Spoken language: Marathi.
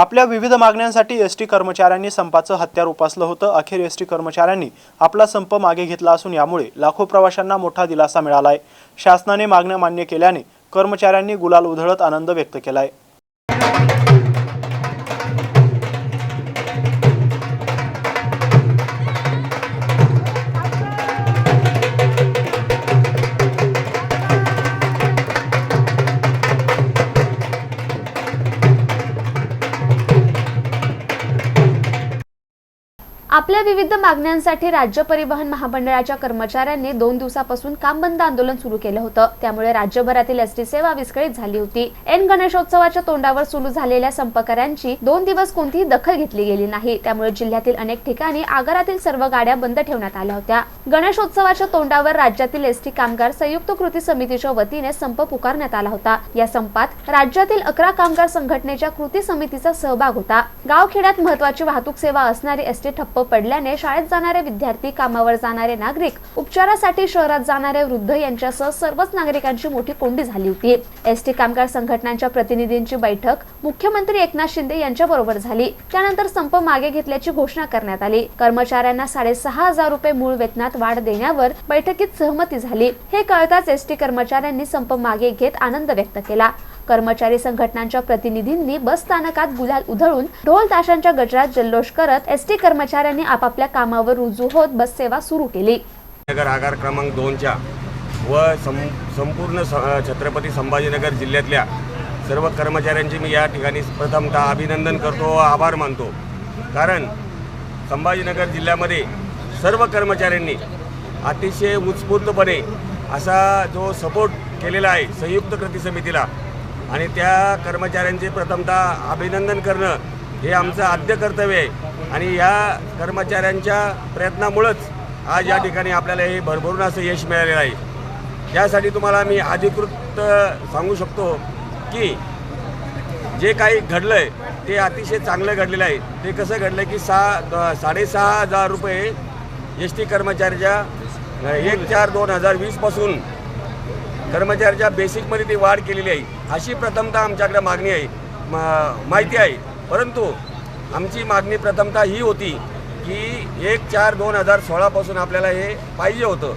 आपल्या विविध मागण्यांसाठी एस टी कर्मचाऱ्यांनी संपाचं हत्यार उपासलं होतं. अखेर एस टी कर्मचाऱ्यांनी आपला संप मागे घेतला असून यामुळे लाखो प्रवाशांना मोठा दिलासा मिळालाय. शासनाने मागण्या मान्य केल्याने कर्मचाऱ्यांनी गुलाल उधळत आनंद व्यक्त केलाय. आपल्या विविध मागण्यांसाठी राज्य परिवहन महामंडळाच्या कर्मचाऱ्यांनी दोन दिवसापासून काम बंद आंदोलन सुरू केलं होतं. त्यामुळे राज्यभरातील एसटी सेवा विस्कळीत झाली होती. एन गणेशोत्सवाच्या तोंडावर सुरू झालेल्या संपकऱ्यांची दोन दिवस कोणतीही दखल घेतली गेली नाही. त्यामुळे जिल्ह्यातील अनेक ठिकाणी आगारातील सर्व गाड्या बंद ठेवण्यात आल्या होत्या. गणेशोत्सवाच्या तोंडावर राज्यातील एसटी कामगार संयुक्त कृती समितीच्या वतीने संप पुकारण्यात आला होता. या संपात राज्यातील अकरा कामगार संघटनेच्या कृती समितीचा सहभाग होता. गावखेड्यात महत्वाची वाहतूक सेवा असणारी एसटी ठप्प पडल्याने शाळेत जाणारे विद्यार्थी कामावर जाणारे नागरिक उपचारासाठी शहरात जाणारे वृद्ध यांच्यासह सर्वच नागरिकांची मोठी कोंडी झाली होती. एसटी कामगार संघटनांच्या प्रतिनिधींची बैठक मुख्यमंत्री एकनाथ शिंदे यांच्या बरोबर झाली. त्यानंतर संप मागे घेतल्याची घोषणा करण्यात आली. कर्मचाऱ्यांना साडेसहा हजार रुपये मूळ वेतनात वाढ देण्यावर बैठकीत सहमती झाली. हे कळताच एसटी कर्मचाऱ्यांनी संप मागे घेत आनंद व्यक्त केला. कर्मचारी संघटनांच्या प्रतिनिधींनी बस स्थानकात गुलाल उधळून ढोल ताशांच्या गजरात जल्लोष करत एसटी कर्मचाऱ्यांनी आपापल्या कामावर रुजू होत बस सेवा सुरू केली. नगर आगार क्रमांक दोनच्या व सं संपूर्ण स छत्रपती संभाजीनगर जिल्ह्यातल्या सर्व कर्मचाऱ्यांचे मी या ठिकाणी प्रथमतः अभिनंदन करतो व आभार मानतो. कारण संभाजीनगर जिल्ह्यामध्ये सर्व कर्मचाऱ्यांनी अतिशय उत्स्फूर्तपणे असा जो सपोर्ट केलेला आहे संयुक्त कृती समितीला आणि त्या कर्मचाऱ्यांचे प्रथमतः अभिनंदन करणं हे आमचं आद्य कर्तव्य आहे. आणि या कर्मचाऱ्यांच्या प्रयत्नामुळंच आज या ठिकाणी आपल्याला हे भरभरून असं यश मिळालेलं आहे. यासाठी तुम्हाला मी अधिकृत सांगू शकतो की जे काही घडलं आहे ते अतिशय चांगलं घडलेलं आहे. ते कसं घडलं की सहा द- साडेसहा हजार रुपये एस टी कर्मचाऱ्याच्या एक चार दोन हजार वीसपासून कर्मचाऱ्याच्या बेसिकमध्ये ती वाढ केलेली आहे. अशी प्रथमतः आमच्याकडे मागणी आहे. मा माहिती आहे. परंतु आमची मागणी प्रथमतः ही होती की एक चार दोन हजार सोळापासून आपल्याला हे पाहिजे होतं.